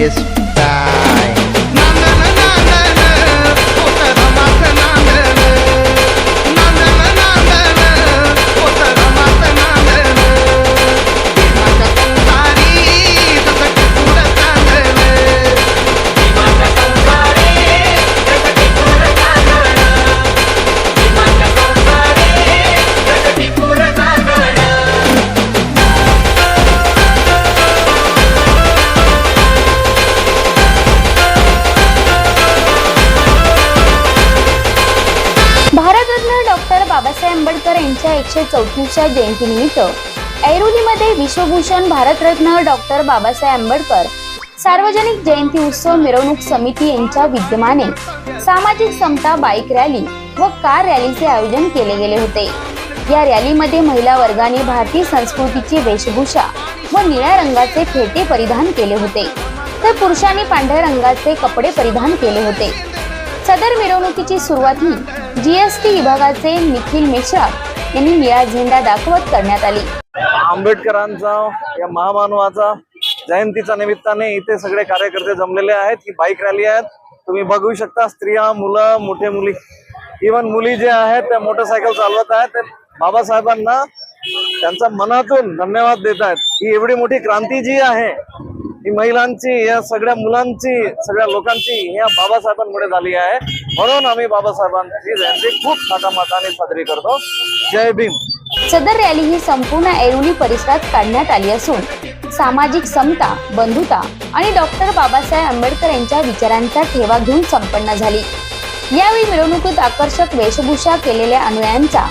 Yes. Babasaheb Ambedkar यांच्या एकशे चौतीसच्या जयंतीनिमित्त ऐरोलीमध्ये विश्वभूषण भारतरत्न डॉक्टर बाबासाहेब आंबेडकर सार्वजनिक जयंती उत्सव मिरवणूक समिती यांच्या विद्यमाने सामाजिक समता बाईक रॅली व कार रॅलीचे आयोजन केले गेले होते. या रॅलीमध्ये महिला वर्गाने भारतीय संस्कृतीची वेशभूषा व निळ्या रंगाचे फेटे परिधान केले होते. तर पुरुषांनी पांढऱ्या रंगाचे कपडे परिधान केले होते. सदर मिरवणुकीची सुरुवात ही जीएसटी विभागाचे निखिल मिश्रा यांनी निळा झेंडा दाखवत करण्यात आली. आंबेडकरांचा या महामानवाचा जयंतीच्या निमित्ताने इथे सगळे कार्यकर्ते जमलेले आहेत. ही बाईक रॅली आहेत. तुम्ही बघू शकता स्त्रिया मुलं मोठे मुली. इवन मुली जे आहेत त्या मोटरसायकल चालवत आहेत. ते बाबासाहेबांना त्यांच्या मनातून धन्यवाद देत आहेत. ही एवढी मोठी क्रांती जी आहे ही महिलांची या सगळ्या मुलांची सगळ्या लोकांची ह्या बाबासाहेबांमुळे झाली आहे. म्हणून आम्ही बाबासाहेबांची जयंती खूप थाटामाटाने साजरी करतो. जय भीम. सदर रॅली ही संपूर्ण ऐरोली परिसरात काढण्यात आली असून सामाजिक समता बंधुता आणि डॉक्टर बाबासाहेब आंबेडकर यांच्या विचारांचा ठेवा घेऊन संपन्न झाली. यावेळी मिरवणुकीत आकर्षक वेशभूषा केलेल्या अनुयायांचा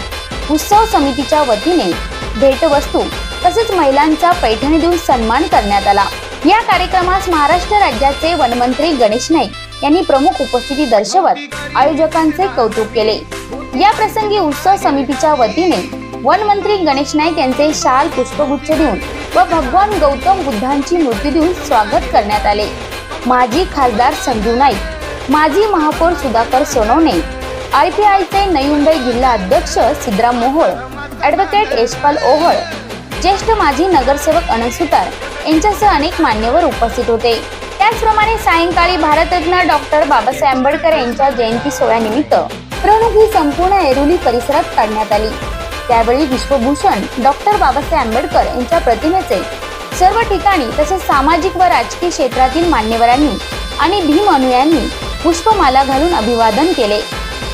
उत्सव समितीच्या वतीने भेटवस्तू तसेच महिलांचा पैठणी देऊन सन्मान करण्यात आला. या कार्यक्रमास महाराष्ट्र राज्याचे वनमंत्री गणेश नाईक यांनी प्रमुख उपस्थिती दर्शवत आयोजकांचे कौतुक केले. या प्रसंगी उत्सव समितीच्या वतीने वनमंत्री गणेश नाईक यांचे शाल पुष्पगुच्छ देऊन व भगवान गौतम बुद्धांची मूर्ती देऊन स्वागत करण्यात आले. माजी खासदार संजू नाईक माजी महापौर सुधाकर सोनवणे आय पी नवी मुंबई जिल्हा अध्यक्ष सिद्राम मोहोळ ॲडव्होकेट यशपाल ओहळ ज्येष्ठ माजी नगरसेवक अनंत सुतार यांच्यासह अनेक मान्यवर उपस्थित होते. त्याचप्रमाणे सायंकाळी भारतरत्न डॉक्टर बाबासाहेब आंबेडकर यांच्या जयंती सोहळ्यानिमित्त मिरवणूक ही संपूर्ण ऐरोली परिसरात काढण्यात आली. त्यावेळी विश्वभूषण डॉक्टर बाबासाहेब आंबेडकर यांच्या प्रतिमेचे सर्व ठिकाणी तसेच सामाजिक व राजकीय क्षेत्रातील मान्यवरांनी आणि भीम अनुयांनी पुष्पमाला घालून अभिवादन केले.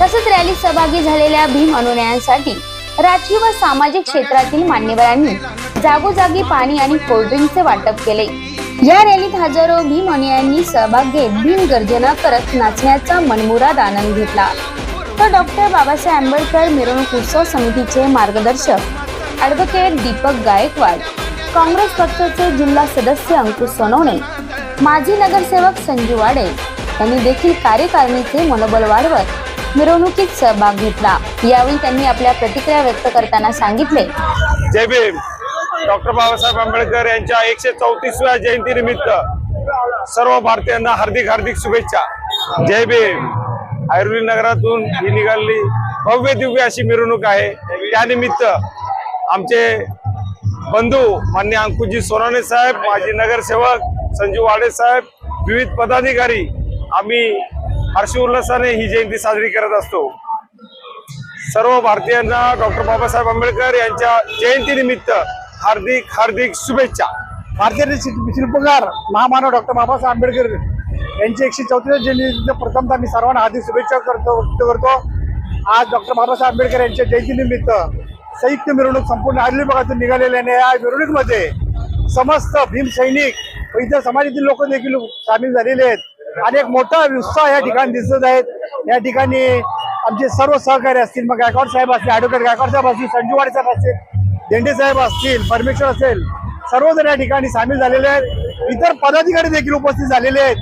तसेच रॅलीत सहभागी झालेल्या भीम अनुयायांसाठी राजकीय व सामाजिक क्षेत्रातील मान्यवरांनी जागोजागी पाणी आणि कोल्ड्रिंकचे वाटप केले. या रॅलीत हजारो भीम अनुयायांनी सहभाग घेत भीम गर्जना करत नाचण्याचा मनमुराद आनंद घेतला. तर डॉक्टर बाबासाहेब आंबेडकर मिरवणूक उत्सव समितीचे मार्गदर्शक ॲडव्होकेट दीपक गायकवाड काँग्रेस पक्षाचे जिल्हा सदस्य अंकुश सोनवणे माजी नगरसेवक संजू वाडे यांनी देखील कार्यकारिणीचे मनोबल वाढवत मिरवणुकीत सहभाग घेतला. यावेळी त्यांनी आपल्या प्रतिक्रिया व्यक्त करताना सांगितले. जय भीम. डॉक्टर बाबासाहेब आंबेडकर यांच्या एकशे चौतीसव्या जयंतीनिमित्त सर्व भारतीयांना हार्दिक हार्दिक शुभेच्छा. जय भीम. ऐरोली नगरातून ही निघालेली भव्य दिव्य अशी मिरवणूक आहे. त्यानिमित्त आमचे बंधू मान्य अंकुजी सोनाने साहेब माजी नगरसेवक संजू वाडे साहेब विविध पदाधिकारी आम्ही हर्षोल्लासाने ही जयंती साजरी करत असतो. सर्व भारतीयांना डॉक्टर बाबासाहेब आंबेडकर यांच्या जयंतीनिमित्त हार्दिक हार्दिक शुभेच्छा. भारतीय शिल्पकार महामानव डॉक्टर बाबासाहेब आंबेडकर यांची एकशे चौतीस जयंतीनिमित्त प्रथमतः मी सर्वांना हार्दिक शुभेच्छा करतो व्यक्त करतो. आज डॉक्टर बाबासाहेब आंबेडकर यांच्या जयंतीनिमित्त संयुक्त मिरवणूक संपूर्ण आदली भागातून निघालेल्या आणि या मिरवणुकीमध्ये समस्त भीम सैनिक व इतर समाजातील लोक देखील सामील झालेले आहेत. आणि एक मोठा उत्साह या ठिकाणी दिसत आहेत. या ठिकाणी आमचे सर्व सहकारी असतील. मग गायकवाड साहेब असतील ॲडव्होकेट गायकवाड साहेब असतील संजूवाडे साहेब असतील देंडे साहेब असतील परमेश्वर असेल सर्वजण या ठिकाणी सामील झालेले आहेत. इतर पदाधिकारी देखील उपस्थित झालेले आहेत.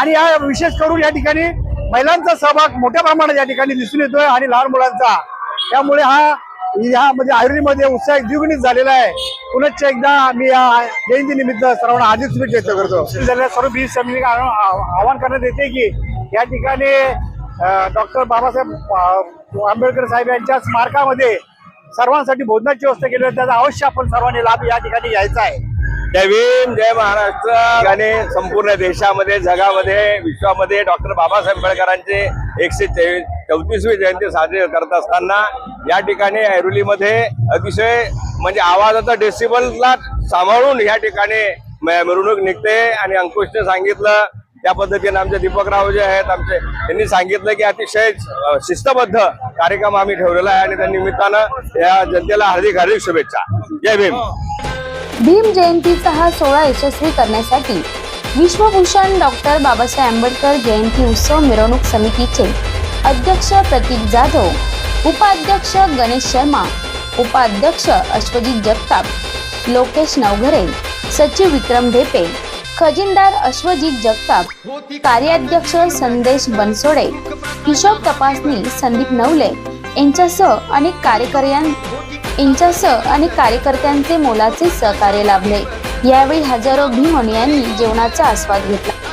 आणि या विशेष करून या ठिकाणी महिलांचा सहभाग मोठ्या प्रमाणात या ठिकाणी दिसून येतोय आणि लहान मुलांचा. त्यामुळे हा म्हणजे यामध्ये आयुर्वेदमध्ये उत्साह द्विगुणित झालेला आहे. पुनश्च एकदा मी या जयंती निमित्त सर्वांना हार्दिक शुभेच्छा करतो. झालेल्या सर्व बीज समिती आवाहन करण्यात येते की या ठिकाणी डॉक्टर बाबासाहेब आंबेडकर साहेब यांच्या स्मारकामध्ये सर्वांसाठी भोजनाची व्यवस्था केली आहे त्याचा अवश्य आपण सर्वांनी लाभ या ठिकाणी घ्यायचा आहे. जय भीम जय महाराष्ट्र. आणि संपूर्ण देशामध्ये जगामध्ये विश्वामध्ये डॉक्टर बाबासाहेब आंबेडकरांचे एकशे चौतीसवी जयंती साजरी करत असताना या ठिकाणी ऐरोलीमध्ये अतिशय म्हणजे आवाजाचा डेसिबलला सांभाळून या ठिकाणी मिरवणूक निघते. आणि अंकुशने सांगितलं त्या पद्धतीने आमचे दीपकराव जे आहेत आमचे त्यांनी सांगितलं की अतिशय शिस्तबद्ध कार्यक्रम आम्ही ठेवलेला आहे. आणि त्या निमित्तानं या जनतेला हार्दिक हार्दिक शुभेच्छा. जय भीम. भीम जयंतीचा हा सोहळा यशस्वी करण्यासाठी विश्वभूषण डॉक्टर बाबासाहेब आंबेडकर जयंती उत्सव मिरवणूक समितीचे अध्यक्ष प्रतीक जाधव उपाध्यक्ष गणेश शर्मा उपाध्यक्ष अश्वजित जगताप लोकेश नवघरे सचिव विक्रम ढेपे खजिनदार अश्वजित जगताप कार्याध्यक्ष संदेश बनसोडे हिशोब तपासणी संदीप नवले यांच्यासह अनेक कार्यकर्त्यां यांच्यासह अनेक कार्यकर्त्यांचे मोलाचे सहकार्य लाभले. यावेळी हजारो भीमन यांनी जेवणाचा आस्वाद घेतला.